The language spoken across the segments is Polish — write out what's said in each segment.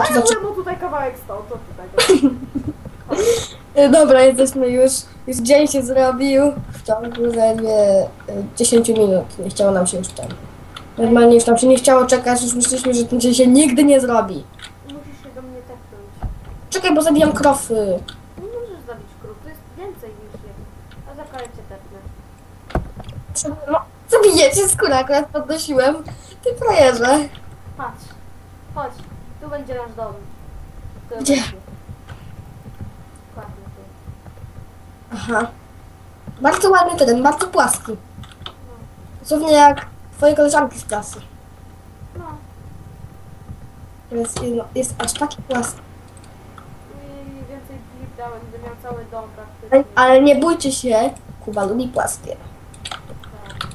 tu zacząć. mu tutaj kawałek stał, to tutaj. E, Dobra, jesteśmy już. Już dzień się zrobił. W ciągu zaledwie e, 10 minut. Nie chciało nam się już ten. Normalnie już nam się nie chciało czekać, już myśleliśmy, że ten dzień się nigdy nie zrobi. Musisz się do mnie tepnąć. Czekaj, bo zabijam krofy. Nie możesz zabić krów, to jest więcej niż jeden. A za karę cię tepnę. No, zabijecie skórę, akurat podnosiłem. Ty frajerze. Patrz. Chodź. Tu będzie nasz dom. Tu Gdzie? będzie. Dokładnie tu. Aha. Bardzo ładny teren, bardzo płaski. Dosłownie jak twoje koleżanki z klasy. No. Jest, no, jest aż taki płaski. I więcej drifta, będę miał cały dom praktycznie. ale nie bójcie się, Kuba lubi płaskie. Tak.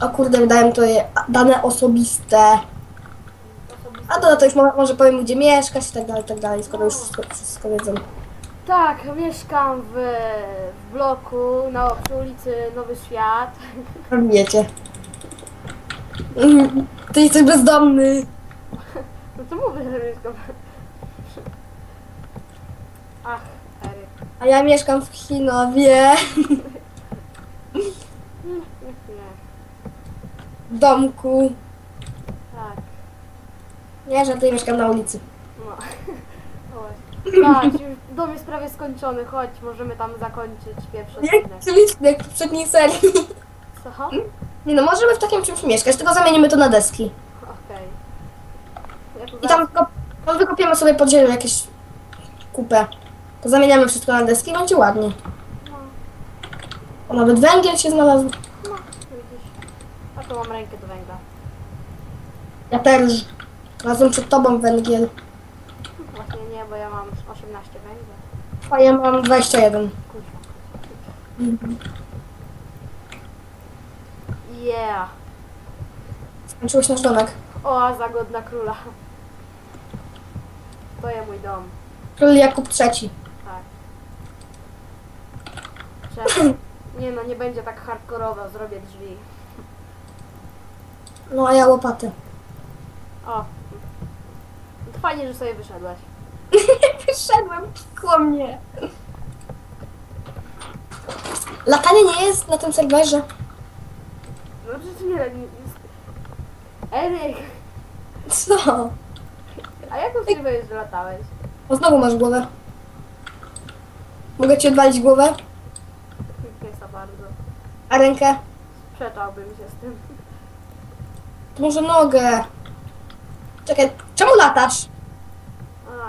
O kurde, wydałem to je dane osobiste. A to, to już mo- może powiem, gdzie mieszkasz i tak dalej, i tak dalej, skoro już wszystko, wszystko wiedzą. Tak, mieszkam w, w bloku na przy ulicy Nowy Świat. Wiecie. Mm, Ty jesteś bezdomny. No to mówię, że mieszkam. Ach, Eryk. A ja mieszkam w Chinowie, Nie. w domku. Nie, że tutaj mieszkam na ulicy. No. Chodź. Już dom jest prawie skończony. Chodź, możemy tam zakończyć pierwszy odcinek. Jak jak w poprzedniej serii. Co? Nie no, możemy w takim czymś mieszkać, tylko zamienimy to na deski. Okej. Ja tu I tam, tam wykopiemy sobie pod ziemią jakieś kupę. To zamieniamy wszystko na deski i będzie ładnie. No, O, nawet węgiel się znalazł. no, widzisz. A tu mam rękę do węgla. Ja też. Razem przed tobą węgiel. Właśnie nie, bo ja mam 18 węgla. A ja mam 21. Kuźwa. Yeah. Skończyłeś nasz domek. Oaza godna króla. To jest mój dom. Król Jakub III. Tak. Nie no, nie będzie tak hardkorowo, zrobię drzwi. No a ja łopatę. O. Fajnie, że sobie wyszedłeś. Wyszedłem, pikło mnie. Latanie nie jest na tym serwerze. No przecież nie, nie jest... Eryk! Co? A jak możliwe jest, że latałeś? O, znowu masz głowę. Mogę ci odwalić głowę? Nie za bardzo. A rękę? Sprzeczałbym się z tym. To może nogę. Czekaj, czemu latasz?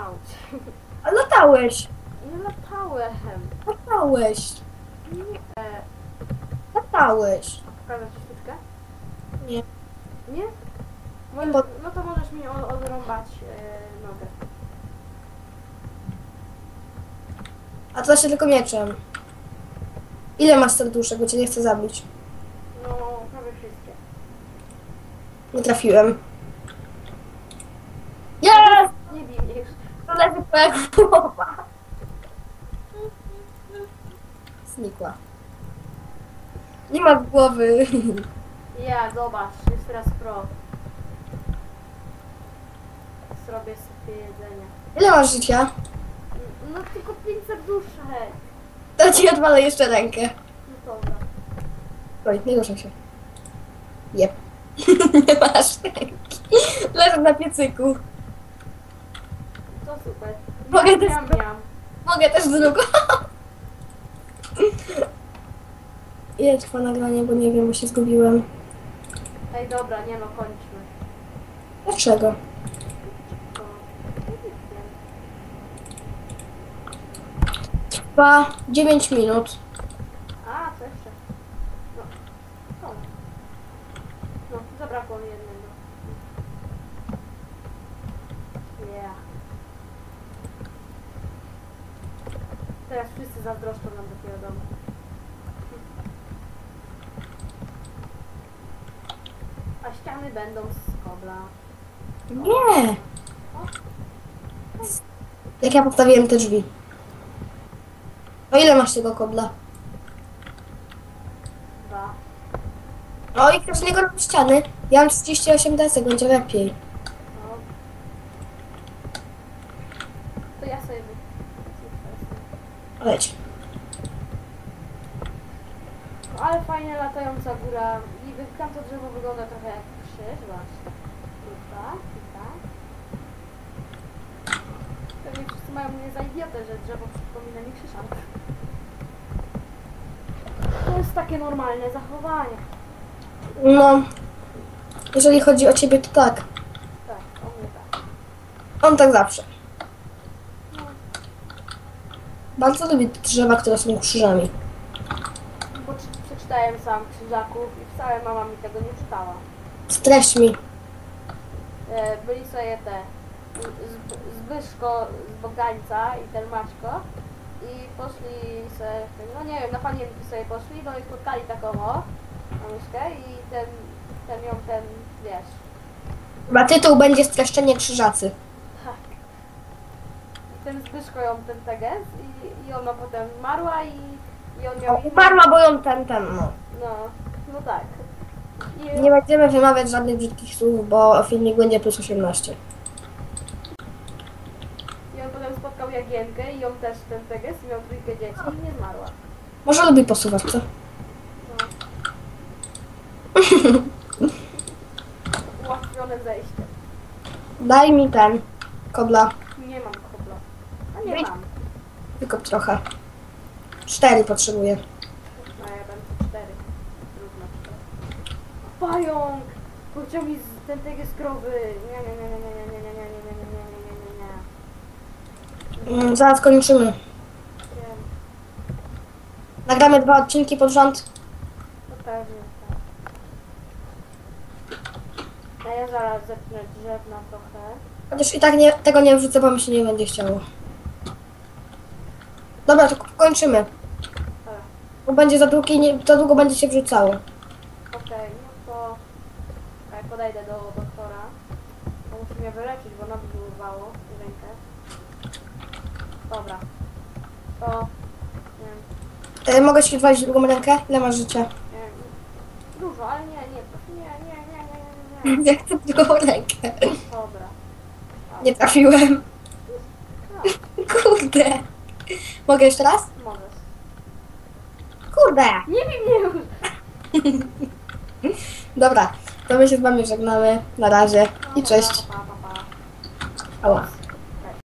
Auć. A latałeś. Nie latałem. Latałeś. Nie. Latałeś. Pokażę ci sztuczkę? Nie. Nie? Możesz, Bo- no to możesz mi o- odrąbać e, nogę. A to da się tylko mieczem. Ile masz serduszek, bo cię nie chcę zabić? No, prawie wszystkie. Nie trafiłem. Jest! Nie bij mnie już. To leży twoja głowa. Znikła. Nie ma głowy. Ja, zobacz, jest teraz pro. Zrobię sobie jedzenie. Ile masz życia? No tylko 5 serduszek. To ci odwalę jeszcze rękę. No dobra. Oj, nie ruszaj się. Jep. nie masz ręki. Leżę na piecyku. To super. Mogę też- miam, miam. Mogę też drugą. Ile trwa nagranie, bo nie wiem, bo się zgubiłem. Ej, dobra, nie no, kończmy. Dlaczego? To... Trwa 9 minut. A, co jeszcze? No. O. No, zabrakło mi jednego. Yeah. Teraz wszyscy zazdroszczą nam takiego domu. A ściany będą z kobla. Nie! Jak ja postawiłem te drzwi. O ile masz tego kobla? Dwa. O i ktoś niego robi ściany. Ja mam 38 desek, będzie lepiej. No. to ja sobie... wy- No, ale fajnie latająca góra. I tam to drzewo wygląda trochę jak krzyż, właśnie. Pewnie wszyscy mają mnie za idiotę, że drzewo przypomina mi krzyżankę. To jest takie normalne zachowanie. No. Jeżeli chodzi o ciebie, to tak. Tak, o mnie tak. On tak zawsze. No, Bardzo lubi drzewa, które są krzyżami. bo czy- przeczytałem sam krzyżaków i wcale mama mi tego nie czytała. Streść mi. E, byli sobie te Zb- Zbyszko z Bogańca i ten Maćko i poszli se, no nie wiem, na panienki sobie poszli, no i spotkali taką o, myszkę i ten, ten ją ten, wiesz, Chyba tytuł będzie Streszczenie Krzyżacy. Ten Zbyszko ją ten teges i, i ona potem zmarła i, i on ją... Umarła, bo ją ten, ten, no. No, no tak. I, Nie będziemy wymawiać żadnych brzydkich słów, bo filmik będzie plus 18. I on potem spotkał Jagienkę i ją też ten teges i miał trójkę dzieci i nie zmarła. Może lubi posuwać, co? No. Ułatwione zejście. Daj mi ten. Kobla. Nie mam kobla. A nie Wyjdź. mam. Wykop trochę. Cztery potrzebuję. No ja będę cztery. Równo cztery. Pająk! Powiedział mi z ten tego z krowy. Nie, nie, nie, nie, nie, nie, nie, nie, nie, nie, nie, nie, nie, nie, nie, nie. Mm, Zaraz kończymy. Nagramy dwa odcinki pod rząd. to pewnie tak. A ja zaraz zepnę drzewna trochę. Chociaż i tak nie, tego nie wrzucę, bo mi się nie będzie chciało. Dobra, to kończymy. Dobra. Bo będzie za długi, nie, za długo będzie się wrzucało. Okej, no to tak, podejdę do doktora. Bo musi mnie wyleczyć, bo nogi mi urwało rękę. Dobra. To nie wiem, E, mogę ci walić drugą rękę? Ile masz życia? nie wiem. Dużo, ale nie, nie, proszę, nie, nie, nie, nie, nie, nie. Ja chcę drugą rękę. Dobra. Nie trafiłem. No, Kurde. Mogę jeszcze raz? możesz. Kurde. Nie bij mnie już! Dobra, to my się z wami żegnamy. Na razie i cześć. Ała.